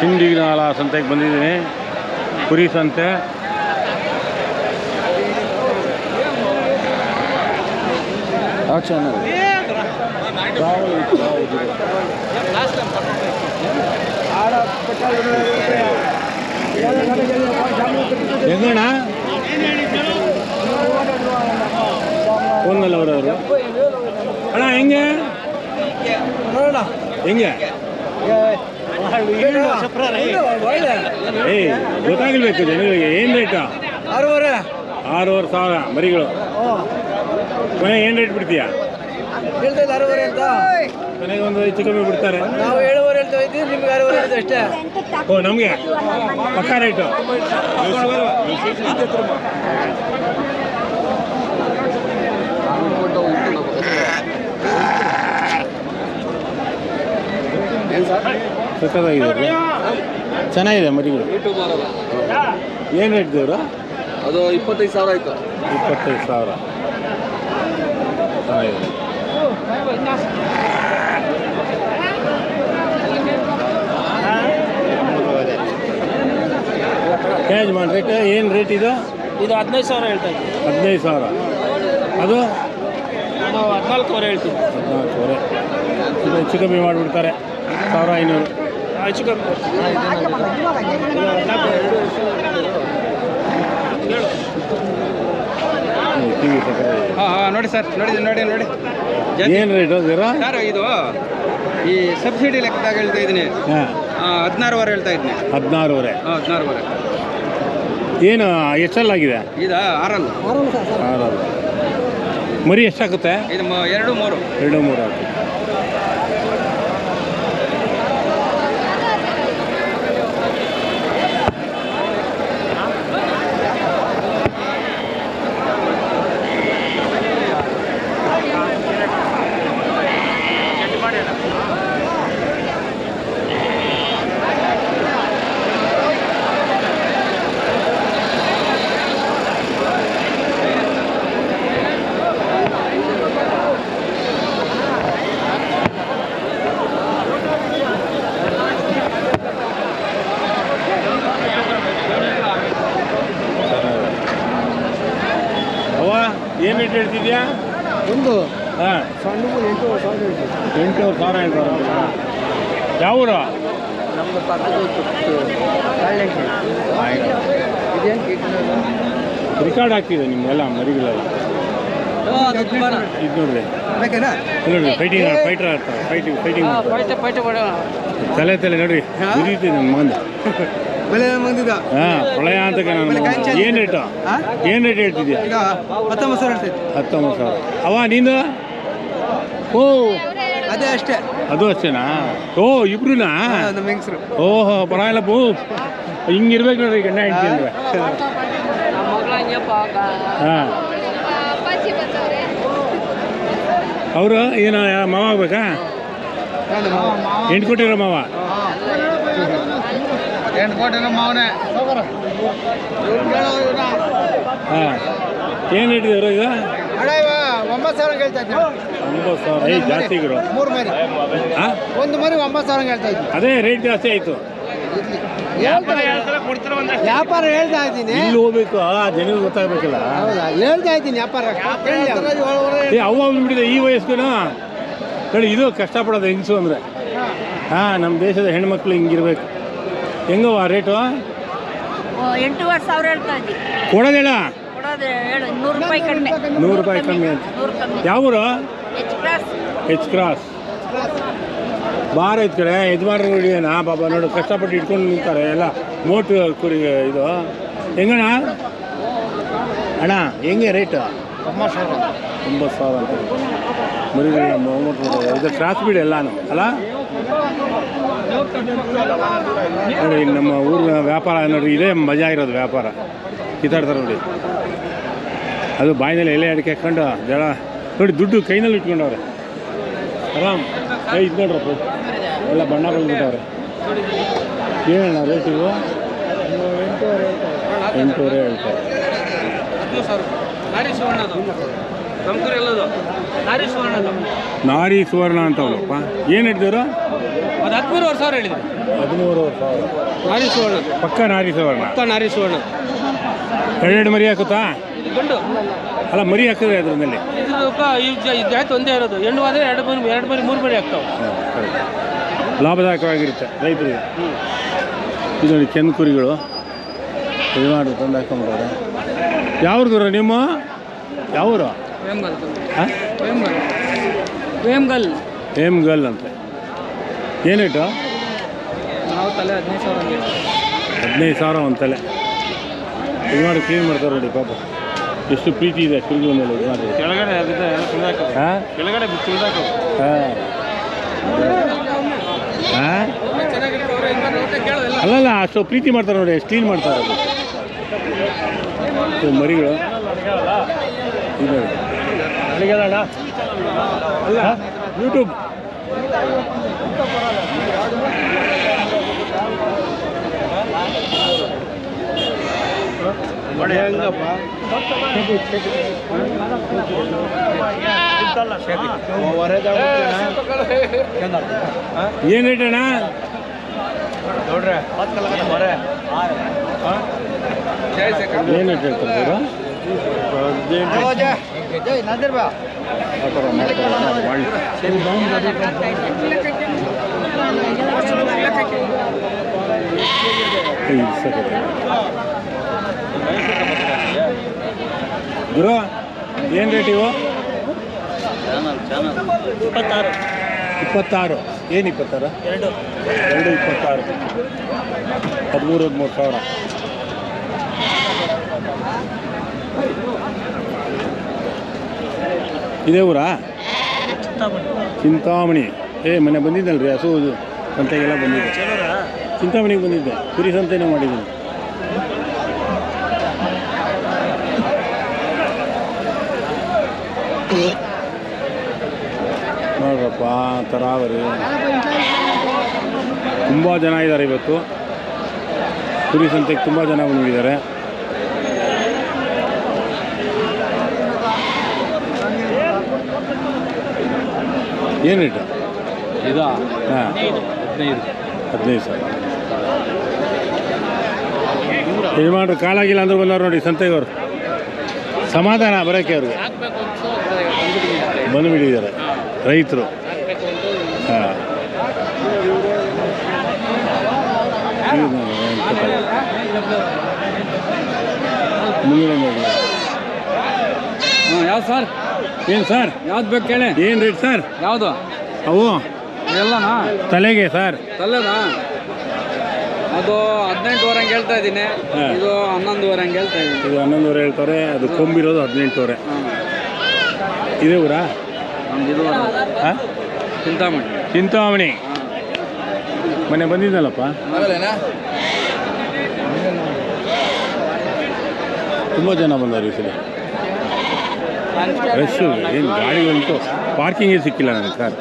ಹಿಂಡಿನಾಳ ಸಂತೆಗೆ ಬಂದಿದ್ದೀನಿ. ಕುರಿ ಸಂತೆ. ಆ ಚಾನಲ್ ಹೆಂಗಣ್ಣ ಫೋನಲ್ಲಿ ಅವರವರು ಅಣ್ಣ ಹೆಂಗೆ? ಹೆಂಗೆ ಏಯ್ ಗೊತ್ತಾಗಿರ್ಬೇಕು ಜನಗಳಿಗೆ ಏನು ರೇಟಾ ಆರೂವರೆ. ಆರೂವರೆ ಸಾವಿರ ಮರಿಗಳು. ಕೊನೆ ಏನು ರೇಟ್ ಬಿಡ್ತೀಯಾ? ಹೇಳ್ತಾ ಆರೂವರೆ ಅಂತ. ಕೊನೆಗೆ ಒಂದು ಹೆಚ್ಚು ಕಮ್ಮಿ ಬಿಡ್ತಾರೆ. ನಾವು ಏಳುವರೆ ಹೇಳ್ತಾ ಇದ್ದೀವಿ ನಿಮ್ಗೆ ಆರೂವರೆ ಹೇಳ್ತಾ ಅಷ್ಟೇ. ಓ ನಮಗೆ? ಪಕ್ಕಾ ರೇಟು ಸಕ್ಕತ್ತಾಗಿದೆ ಚೆನ್ನಾಗಿದೆ ಮರಿಗಳು. ಏನು ರೇಟ್ ದೇವ್ರ ಅದು ಇಪ್ಪತ್ತೈದು ಸಾವಿರ ಆಯಿತು. ಇಪ್ಪತ್ತೈದು ಸಾವಿರ. ಚೆನ್ನಾಗಿದೆ. ಕ್ಯಾಜ್ ಮಾಡಿ ರೇಟ್ ಏನು ರೇಟ್ ಇದು? ಇದು ಹದಿನೈದು ಸಾವಿರ ಹೇಳ್ತಾ ಇದ್ದೀನಿ ಹದಿನೈದು ಸಾವಿರ. ಅದು? ನಾವು ಹದಿನಾಲ್ಕುವರೆ ಹೇಳ್ತೀವಿ. ಹದಿನಾಲ್ಕುವರೆ. ಇದು ಹೆಚ್ಚು ಕಮ್ಮಿ ಮಾಡಿಬಿಡ್ತಾರೆ. ಸಾವಿರ ಐನೂರು. ಹೆಚ್ಚು ಕಮ್ಮಿ ಹಾಂ ಹಾಂ ನೋಡಿ ಸರ್ ನೋಡಿ ನೋಡಿ ನೋಡಿ. ಏನು ರೇಟ್ ಸರ್ ಇದು? ಈ ಸಬ್ಸಿಡಿ ಲೆಕ್ಕದಾಗ ಹೇಳ್ತಾ ಇದ್ದೀನಿ. ಹಾಂ. ಹದಿನಾರುವರೆ ಹೇಳ್ತಾ ಇದ್ದೀನಿ. ಹದಿನಾರುವರೆ. ಹಾಂ ಹದಿನಾರುವರೆ. ಏನು ಎಷ್ಟಲ್ಲಾಗಿದೆ? ಇದು ಆರಲ್ಲ. ಆರು ಮರಿ ಎಷ್ಟಾಗುತ್ತೆ? ಇದು ಮ- ಎರಡು ಮೂರು. ಎರಡು ಮೂರು ಆಗುತ್ತೆ ಅವ ಏನು ರೇಟ್ ಹೇಳ್ತಿದ್ಯಾ ಒಂದು. ಹಾಂ. ಸಣ್ಣ ಸಾವಿರ ಎಂಟೂವರೆ ಸಾವಿರ ಹೇಳ್ತಾರೆ. ಯಾವ ಊರು? ಪಕ್ಕದ ರಿಕಾರ್ಡ್ ಆಗ್ತಿದೆ ನಿಮ್ಮೆಲ್ಲ ಮರಿಗಳೆಲ್ಲ ಇದು ನೋಡ್ರಿ. ಫೈಟಿಂಗ್ ಫೈಟರ್ ಆಡ್ತಾರೆ ಫೈಟಿಂಗ್ ಫೈಟಿಂಗ್ ತಲೆ ತಲೆ ನೋಡ್ರಿ. ನನ್ನ ಮಗಂದು ಬೆಲೆ ಬಂದಿದ್ದ ಹಾಂ ಪ್ರಳಯ ಅಂತ ಏನು ರೇಟು? ಏನು ರೇಟ್ ಹೇಳ್ತಿದ್ಯಾ? ಈಗ ಹತ್ತೊಂಬತ್ತು ಸಾವಿರ ಹೇಳ್ತೈತೆ ಹತ್ತೊಂಬತ್ತು ಸಾವಿರ. ಅವ ನೀನು? ಓ ಅದೇ ಅಷ್ಟೇ. ಅದು ಅಷ್ಟೇನಾ? ಓ ಇಬ್ರುನಾ? ನಮ್ಮ ಹೆಂಗಸರು. ಓಹೋ ಪರವಾಗಿಲ್ಲ ಬೂ. ಹಿಂಗಿರ್ಬೇಕು ನೋಡ್ರಿ ಗಂಡ ಹೆಂಡತಿ ಅಂದ್ರೆ. ಹಾಂ. ಅವರು ಏನು ಮಾವ ಆಗ್ಬೇಕಾ? ಎಂಟು ಕೊಟ್ಟಿರೋ ಮಾವ? ಎಂಟು ಕೋಟಿ ಮಾವನೆ. ಹಾಂ. ಏನು ಇಟ್ಟಿದ್ರು ಈಗ ಅಣ್ಣ ಇವ ಒಂಬತ್ತು ಸಾವಿರ ಹೇಳ್ತಾ ಇದ್ದೆ ಒಂಬತ್ತು ಸಾವಿರ. ಏಯ್ ಜಾಸ್ತಿ ಇದ್ರು. ಮೂರು ಮರಿ. ಹಾಂ? ಒಂದು ಮರಿ ಒಂಬತ್ತು ಸಾವಿರ ಹೇಳ್ತಾ ಇದ್ದೆ ಅದೇ ರೇಟ್ ಜಾಸ್ತಿ ಆಯಿತು. ವ್ಯಾಪಾರ ಹೇಳ್ತಾ ಇದ್ದೀನಿ. ಇಲ್ಲಿ ಹೋಗ್ಬೇಕು? ಆ ಜನ ಗೊತ್ತಾಗಬೇಕಲ್ಲ. ಹೌದಾ? ಹೇಳ್ತಾ ಇದ್ದೀನಿ ವ್ಯಾಪಾರ. ಏ ಅವ್ವ ಬಂದ್ಬಿಟ್ಟಿದೆ ಈ ವಯಸ್ಸಿಗೂ ನೋಡಿ ಇದು ಕಷ್ಟಪಡೋದು ಹೆಂಗಸು ಅಂದರೆ. ಹಾಂ. ನಮ್ಮ ದೇಶದ ಹೆಣ್ಮಕ್ಳು ಹಿಂಗಿರ್ಬೇಕು. ಹೆಂಗವ ರೇಟು ಎಂಟೂವರೆ ಸಾವಿರ ಹೇಳ್ತಾ ಇದ್ದೀವಿ ಕೊಡೋದೇಳ ಕೊಡೋದು ಹೇಳು ನೂರು ರೂಪಾಯಿ ಕಡಿಮೆ ನೂರು ರೂಪಾಯಿ ಕಮ್ಮಿ ಅಂತ ನೂರು ಕಮ್ಮಿ ಯಾವ ಊರು ಹೆಚ್ ಕ್ಲಾಸ್ ಹೆಚ್ ಕ್ರಾಸ್ ಬಾರ ಐತ್ ಕಡೆ ಯಜಮಾನ್ರು ನೋಡಿ ನಾ ಬಾಬಾ ನೋಡು ಕಷ್ಟಪಟ್ಟು ಇಟ್ಕೊಂಡು ನಿಂತಾರೆ ಎಲ್ಲ ಮೋಟು ಕುರಿ ಇದು ಹೆಂಗಣ್ಣ ಅಣ್ಣ ಹೆಂಗೆ ರೇಟು ಒಂಬತ್ತು ಸಾವಿರ ಒಂಬತ್ತು ಸಾವಿರ ಅಂತ ಮರಿಗಳ ಮೂವತ್ತು ರೂಪಾಯಿ. ಇದು ಕ್ರಾಸ್ ಬೀಡ್ ಎಲ್ಲಾನು ಅಲ್ಲ ನೋಡಿ, ನಮ್ಮ ಊರಿನ ವ್ಯಾಪಾರ ನೋಡಿ ಇದೇ ಮಜಾ ಇರೋದು ವ್ಯಾಪಾರ. ಕಿತ್ತಾಡ್ತಾರೆ ನೋಡಿ. ಅದು ಬಾಯಿನಲ್ಲಿ ಎಲೆ ಅಡಿಕೆ ಹಾಕೊಂಡು, ಜಳ. ನೋಡಿ, ದುಡ್ಡು ಕೈನಲ್ಲಿ ಇಟ್ಕೊಂಡವ್ರೆ. ಆರಾಮ್. ಕೈ ಇದು ನೋಡ್ರಪ್ಪ. ಎಲ್ಲ ಬಣ್ಣ ಬಂದ್ಬಿಟ್ಟವ್ರೆ. ಏನಣ್ಣ ರೇಟ್ ಇವು? ಎಂಟೂವರೆ ಹೇಳ್ತಾರೆ. ನಾರಿ ಸುವರ್ಣ ಅಂತವಲ್ಲಪ್ಪ ಏನು ಹಿಡ್ದಿರು ಅದು ಹದಿಮೂರುವರೆ ಸಾವಿರ ಹೇಳಿದೆ ಹದಿಮೂರು ಸಾವಿರ. ನಾರಿ ಸುವರ್ಣ ಪಕ್ಕ ನಾರಿ ಸುವರ್ಣ ಪಕ್ಕ ನಾರಿ ಸುವರ್ಣ ಎರಡೆರಡು ಮರಿ ಹಾಕುತ್ತಾ? ಇದು ಗಂಡು. ಅಲ್ಲ ಮರಿ ಹಾಕಿದ್ರೆ ಅದ್ರ ಮೇಲೆ ಇದು ಈ ಜಾತಿ ಒಂದೇ ಇರೋದು. ಹೆಣ್ಣು ಆದರೆ ಎರಡು ಮರಿ ಎರಡು ಮರಿ ಮೂರು ಮರಿ ಆಗ್ತಾವೆ ಲಾಭದಾಯಕವಾಗಿರುತ್ತೆ ರೈತರಿಗೆ. ಇದು ನೋಡಿ ಕೆನ್ ಕುರಿಗಳು ಇದು ಮಾಡಿ ತಂದು ಹಾಕೊಂಡ್ರೆ ಯಾವ್ದು ನಿಮ್ಮ? ಯಾವೂರು ವೇಮ್ಗಲ್ ಹೇಮ್ಗಲ್ ವೇಮ್ಗಲ್. ವೇಮ್ಗಲ್. ಏನೇಟು ನಾವು ತಲೆ ಹದಿನೈದು ಸಾವಿರ ಹದಿನೈದು ಸಾವಿರ ಒಂದು ತಲೆ. ಇದು ಮಾಡಿ ಕ್ಲೀನ್ ಮಾಡ್ತಾರೆ ನೋಡಿ ಪಾಪ. ಎಷ್ಟು ಪ್ರೀತಿ ಇದೆ ಕುರಿಗಳ ಮೇಲೆ ಇದು ಮಾಡಿ. ಕೆಳಗಡೆ ಹಾಂ? ಕೆಳಗಡೆ ಹಾಂ. ಅಲ್ಲಲ್ಲ ಅಷ್ಟು ಪ್ರೀತಿ ಮಾಡ್ತಾರೆ ನೋಡಿ ಎಷ್ಟು ಕ್ಲೀನ್ ಮಾಡ್ತಾರೆ ಅದು. ಇದು ಮರಿಗಳು. ಇದು ನೋಡಿ. ಯೂಟ್ಯೂಬ್ ಏನು ರೇಟ್ ಅಣ್ಣ? ಏನು ರೇಟ್ ಹೇಳ್ತಾರೆ ಗುರು ಏನು ರೇಟ್ ಇವು? ಇಪ್ಪತ್ತಾರು. ಇಪ್ಪತ್ತಾರು. ಏನು ಇಪ್ಪತ್ತಾರು? ಎರಡು. ಎರಡು ಇಪ್ಪತ್ತಾರು. ಹದಿಮೂರು ಹದಿಮೂರು ಸಾವಿರ. ಇದೇ ಊರಾ? ಚಿಂತಾಮಣಿ. ಏ ಮೊನ್ನೆ ಬಂದಿದ್ದಲ್ರಿ ಹಸು ಸಂತೆಗೆಲ್ಲ ಬಂದಿದ್ದೆ. ಚಿಂತಾಮಣಿಗೆ ಬಂದಿದ್ದೆ. ಕುರಿ ಸಂತೆನೇ ಮಾಡಿದ್ದೀನಿ. ನೋಡ್ರಪ್ಪ ತರಾವರಿ ತುಂಬ ಜನ ಇದ್ದಾರೆ ಇವತ್ತು. ಕುರಿ ಸಂತೆಗೆ ತುಂಬ ಜನ ಬಂದಿದ್ದಾರೆ ಏನು ಇದ? ಇದಾ ಹಾಂ. ಹದಿನೈದು. ಹದಿನೈದು ಸಾವಿರ. ಮಾಡ್ರಿ ಕಾಲಾಗಿಲ್ಲ ಅಂದ್ರೆ ಬಂದವ್ರು ನೋಡಿ ಸಂತೆಗವ್ರು. ಸಮಾಧಾನ ಬರೋಕೆ ಅವ್ರಿಗೆ. ಬಂದುಬಿಟ್ಟಿದ್ದಾರೆ ರೈತರು. ಹಾಂ. ಯಾವ ಸರ್? ಏನು ಸರ್? ಯಾವ್ದು ಬೇಕು ಕೇಳಿ. ಏನು ರೇಟ್ ಸರ್? ಯಾವುದು? ಅವು? ಎಲ್ಲನಾ? ತಲೆಗೆ ಸರ್. ತಲೆನಾ? ಅದು ಹದಿನೆಂಟುವರೆ ಹಂಗೆ ಹೇಳ್ತಾ ಇದ್ದೀನಿ. ಹಾ. ಇದು ಹನ್ನೊಂದುವರೆ ಹಂಗೆ ಹೇಳ್ತಾ ಇದ್ದೀನಿ. ಇದು ಹನ್ನೊಂದುವರೆ ಹೇಳ್ತಾರೆ ಅದು ಕೊಂಬಿರೋದು ಹದಿನೆಂಟುವರೆ ಇದೇ ಊರಾ? ನಮ್ದು ಇದು ಹಾಂ? ಚಿಂತಾಮಣಿ. ಚಿಂತಾಮಣಿ. ಮೊನ್ನೆ ಬಂದಿದ್ದಲ್ಲಪ್ಪ? ತುಂಬ ಜನ ಬಂದವರು ಈ ಸಲ. ರಶ್ಶು ಏನು ಗಾಡಿ ಬಂತು ಪಾರ್ಕಿಂಗೇ ಸಿಕ್ಕಿಲ್ಲ ನನಗೆ ಸರ್